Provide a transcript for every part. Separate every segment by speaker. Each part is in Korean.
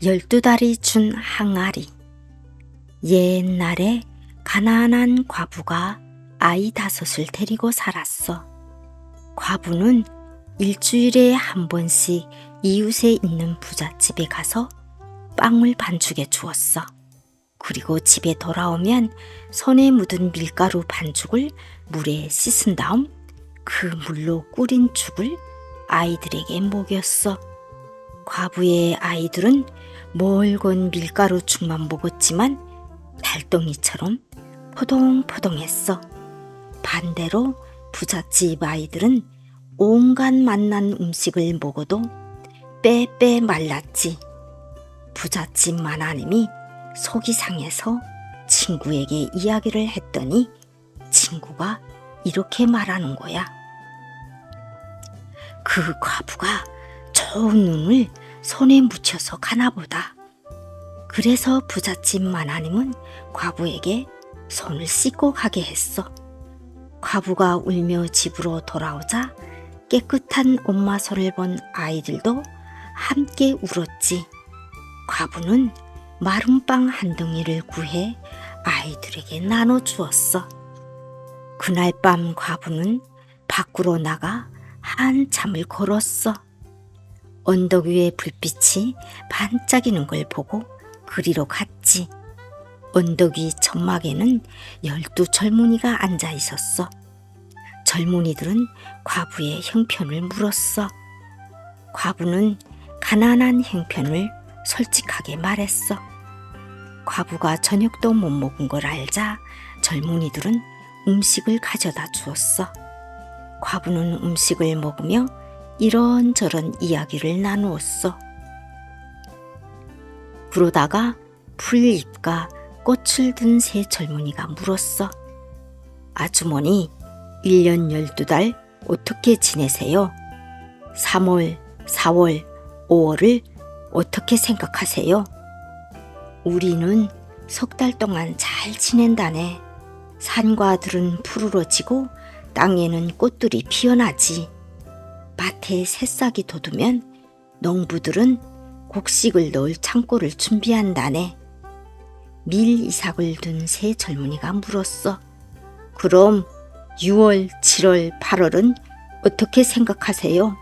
Speaker 1: 열두 달이 준 항아리. 옛날에 가난한 과부가 아이 다섯을 데리고 살았어. 과부는 일주일에 한 번씩 이웃에 있는 부잣집에 가서 빵을 반죽해 주었어. 그리고 집에 돌아오면 손에 묻은 밀가루 반죽을 물에 씻은 다음 그 물로 끓인 죽을 아이들에게 먹였어. 과부의 아이들은 멀건 밀가루 죽만 먹었지만 달덩이처럼 포동포동했어. 반대로 부잣집 아이들은 온갖 맛난 음식을 먹어도 빼빼 말랐지. 부잣집 마나님이 속이 상해서 친구에게 이야기를 했더니 친구가 이렇게 말하는 거야. 그 과부가 좋은 눈을 손에 묻혀서 가나 보다. 그래서 부잣집 마나님은 과부에게 손을 씻고 가게 했어. 과부가 울며 집으로 돌아오자 깨끗한 엄마 손을 본 아이들도 함께 울었지. 과부는 마른 빵 한 덩이를 구해 아이들에게 나눠 주었어. 그날 밤 과부는 밖으로 나가 한참을 걸었어. 언덕 위에 불빛이 반짝이는 걸 보고 그리로 갔지. 언덕 위 천막에는 열두 젊은이가 앉아 있었어. 젊은이들은 과부의 형편을 물었어. 과부는 가난한 형편을 솔직하게 말했어. 과부가 저녁도 못 먹은 걸 알자 젊은이들은 음식을 가져다 주었어. 과부는 음식을 먹으며 이런저런 이야기를 나누었어. 그러다가 풀잎과 꽃을 든새 젊은이가 물었어. 아주머니, 1년 12달 어떻게 지내세요? 3월, 4월, 5월을 어떻게 생각하세요? 우리는 석 달 동안 잘 지낸다네. 산과 들은 푸르러지고 땅에는 꽃들이 피어나지. 밭에 새싹이 돋으면 농부들은 곡식을 넣을 창고를 준비한다네. 밀 이삭을 둔새 젊은이가 물었어. 그럼 6월, 7월, 8월은 어떻게 생각하세요?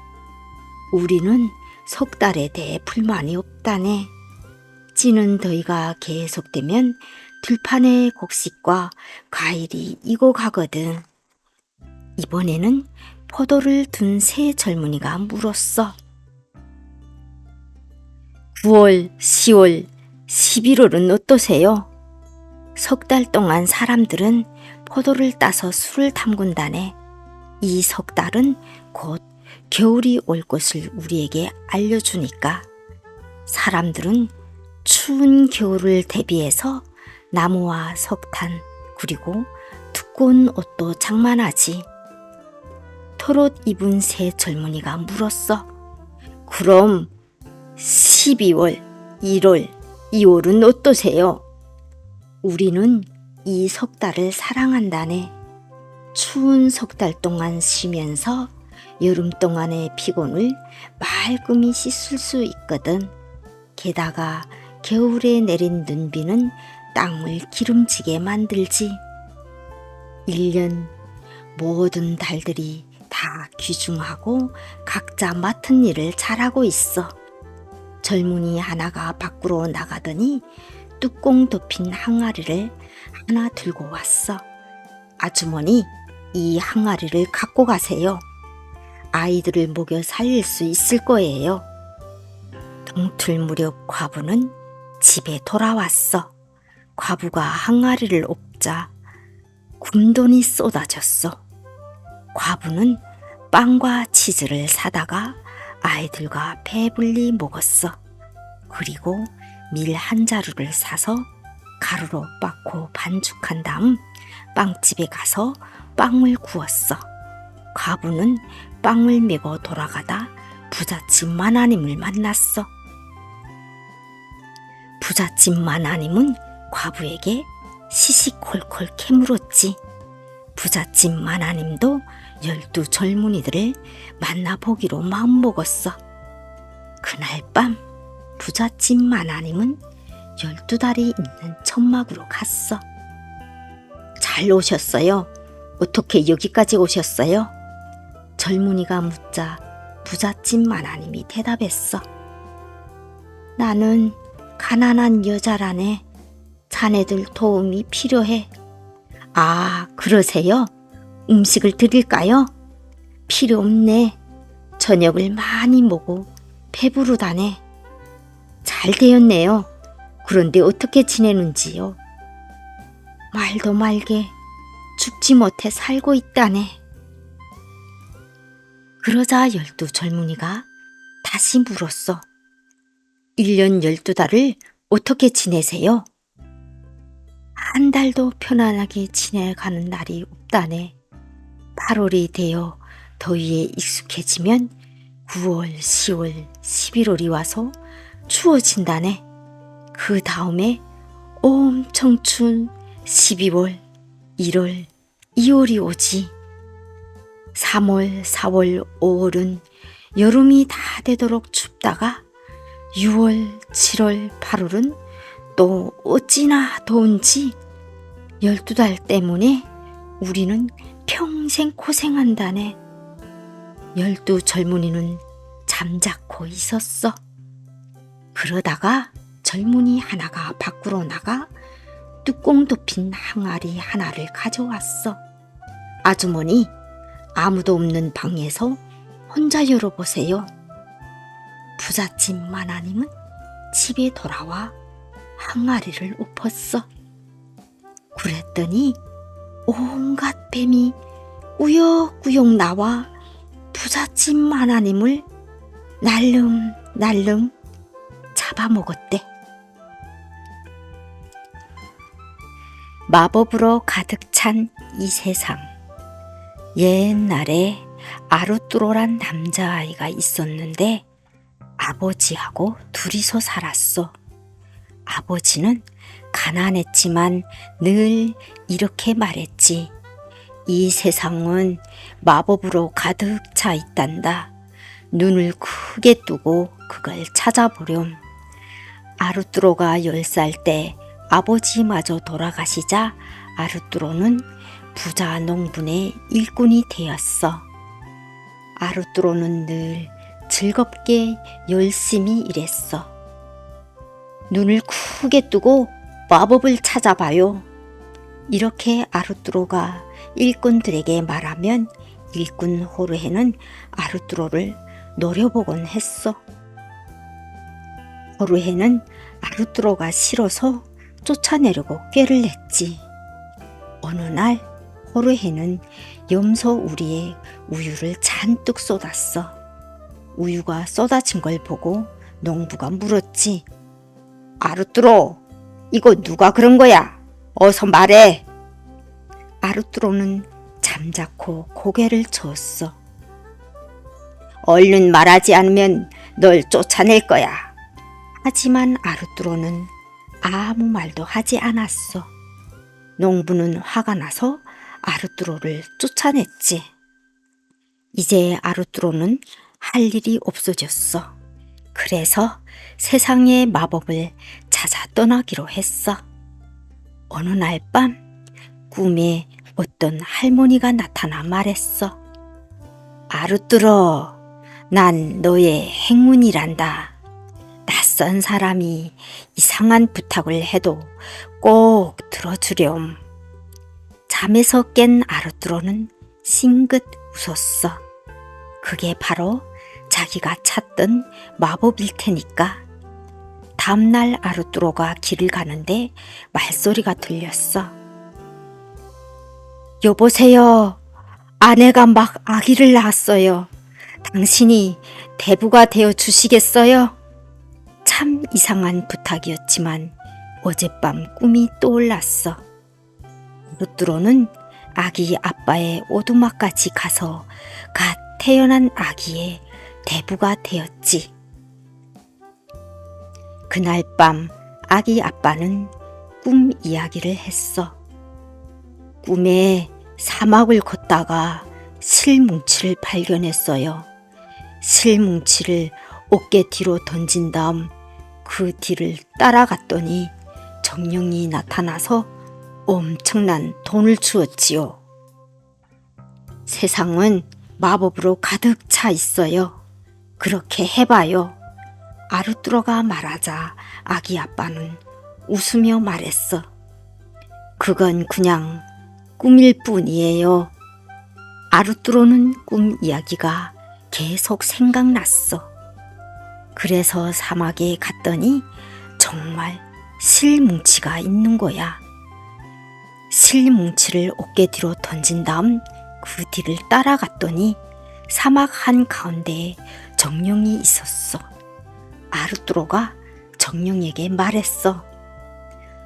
Speaker 1: 우리는 석 달에 대해 불만이 없다네. 찌는 더위가 계속되면 들판의 곡식과 과일이 익어가거든. 이번에는 포도를 둔새 젊은이가 물었어. 9월, 10월, 11월은 어떠세요? 석 달 동안 사람들은 포도를 따서 술을 담근다네. 이 석 달은 곧 겨울이 올 것을 우리에게 알려주니까 사람들은 추운 겨울을 대비해서 나무와 석탄 그리고 두꺼운 옷도 장만하지. 털옷 입은 새 젊은이가 물었어. 그럼 12월, 1월, 2월은 어떠세요? 우리는 이 석 달을 사랑한다네. 추운 석 달 동안 쉬면서 여름 동안의 피곤을 말끔히 씻을 수 있거든. 게다가 겨울에 내린 눈비는 땅을 기름지게 만들지. 1년 모든 달들이 다 귀중하고 각자 맡은 일을 잘하고 있어. 젊은이 하나가 밖으로 나가더니 뚜껑 덮인 항아리를 하나 들고 왔어. 아주머니, 이 항아리를 갖고 가세요. 아이들을 먹여 살릴 수 있을 거예요. 동틀 무렵 과부는 집에 돌아왔어. 과부가 항아리를 엎자 굶돈이 쏟아졌어. 과부는 빵과 치즈를 사다가 아이들과 배불리 먹었어. 그리고 밀 한 자루를 사서 가루로 빻고 반죽한 다음 빵집에 가서 빵을 구웠어. 과부는 빵을 메고 돌아가다 부잣집 마나님을 만났어. 부잣집 마나님은 과부에게 시시콜콜 캐물었지. 부잣집 마나님도 열두 젊은이들을 만나보기로 마음먹었어. 그날 밤 부잣집 마나님은 열두 달이 있는 천막으로 갔어. 잘 오셨어요. 어떻게 여기까지 오셨어요? 젊은이가 묻자 부잣집 마나님이 대답했어. 나는 가난한 여자라네. 자네들 도움이 필요해. 아, 그러세요? 음식을 드릴까요? 필요 없네. 저녁을 많이 먹고 배부르다네. 잘 되었네요. 그런데 어떻게 지내는지요? 말도 말게 죽지 못해 살고 있다네. 그러자 열두 젊은이가 다시 물었어. 1년 12달을 어떻게 지내세요? 한 달도 편안하게 지내가는 날이 없다네. 8월이 되어 더위에 익숙해지면 9월, 10월, 11월이 와서 추워진다네. 그 다음에 엄청 추운 12월, 1월, 2월이 오지. 3월, 4월, 5월은 여름이 다 되도록 춥다가 6월, 7월, 8월은 또 어찌나 더운지 12달 때문에 우리는 평생 고생한다네. 열두 젊은이는 잠자코 있었어. 그러다가 젊은이 하나가 밖으로 나가 뚜껑 덮인 항아리 하나를 가져왔어. 아주머니, 아무도 없는 방에서 혼자 열어보세요. 부잣집 마나님은 집에 돌아와 항아리를 엎었어. 그랬더니 온갖 뱀이 우역우역 나와 부잣집 마나님을 날름 날름 잡아먹었대. 마법으로 가득 찬 이 세상. 옛날에 아루뚜로란 남자아이가 있었는데 아버지하고 둘이서 살았어. 아버지는 가난했지만 늘 이렇게 말했지. 이 세상은 마법으로 가득 차 있단다. 눈을 크게 뜨고 그걸 찾아보렴. 아루뚜로가 열살때 아버지마저 돌아가시자 아루뚜로는 부자 농분의 일꾼이 되었어. 아루뚜로는 늘 즐겁게 열심히 일했어. 눈을 크게 뜨고 마법을 찾아봐요. 이렇게 아루뚜로가 일꾼들에게 말하면 일꾼 호르헤는 아루뚜로를 노려보곤 했어. 호르헤는 아루뚜로가 싫어서 쫓아내려고 꾀를 냈지. 어느 날 호르헤는 염소 우리에 우유를 잔뜩 쏟았어. 우유가 쏟아진 걸 보고 농부가 물었지. 아루뚜로, 이거 누가 그런 거야? 어서 말해. 아루뚜로는 잠자코 고개를 저었어. 얼른 말하지 않으면 널 쫓아낼 거야. 하지만 아루뚜로는 아무 말도 하지 않았어. 농부는 화가 나서 아루뚜로를 쫓아냈지. 이제 아루뚜로는 할 일이 없어졌어. 그래서 세상의 마법을 찾아 떠나기로 했어. 어느 날 밤 꿈에 어떤 할머니가 나타나 말했어. 아루뚜로, 난 너의 행운이란다. 낯선 사람이 이상한 부탁을 해도 꼭 들어주렴. 잠에서 깬 아루뚜로는 싱긋 웃었어. 그게 바로 자기가 찾던 마법일 테니까. 다음날 아루뚜로가 길을 가는데 말소리가 들렸어. 여보세요. 아내가 막 아기를 낳았어요. 당신이 대부가 되어 주시겠어요? 참 이상한 부탁이었지만 어젯밤 꿈이 떠올랐어. 루뚜로는 아기 아빠의 오두막까지 가서 갓 태어난 아기의 대부가 되었지. 그날 밤 아기 아빠는 꿈 이야기를 했어. 꿈에 사막을 걷다가 실뭉치를 발견했어요. 실뭉치를 어깨 뒤로 던진 다음 그 뒤를 따라갔더니 정령이 나타나서 엄청난 돈을 주었지요. 세상은 마법으로 가득 차 있어요. 그렇게 해봐요. 아르뚜로가 말하자 아기 아빠는 웃으며 말했어. 그건 그냥 꿈일 뿐이에요. 아르뚜로는 꿈 이야기가 계속 생각났어. 그래서 사막에 갔더니 정말 실뭉치가 있는 거야. 실뭉치를 어깨 뒤로 던진 다음 그 뒤를 따라갔더니 사막 한 가운데에 정령이 있었어. 아르뚜로가 정령에게 말했어.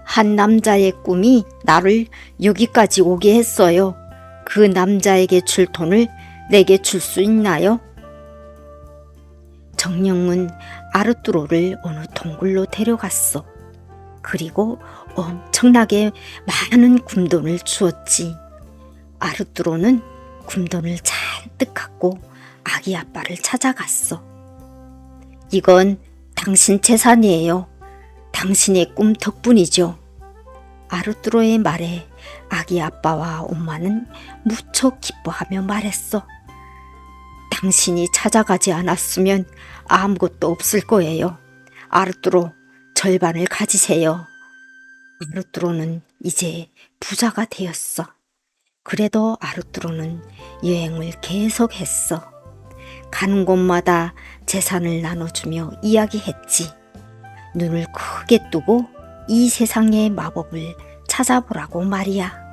Speaker 1: 한 남자의 꿈이 나를 여기까지 오게 했어요. 그 남자에게 줄 돈을 내게 줄 수 있나요? 정령은 아르뚜로를 어느 동굴로 데려갔어. 그리고 엄청나게 많은 금돈을 주었지. 아르뚜로는 금돈을 잔뜩 갖고 아기 아빠를 찾아갔어. 이건 당신 재산이에요. 당신의 꿈 덕분이죠. 아르뚜로의 말에 아기 아빠와 엄마는 무척 기뻐하며 말했어. 당신이 찾아가지 않았으면 아무것도 없을 거예요. 아르뚜로 절반을 가지세요. 아르뚜로는 이제 부자가 되었어. 그래도 아르뚜로는 여행을 계속했어. 가는 곳마다 재산을 나눠주며 이야기했지. 눈을 크게 뜨고 이 세상의 마법을 찾아보라고 말이야.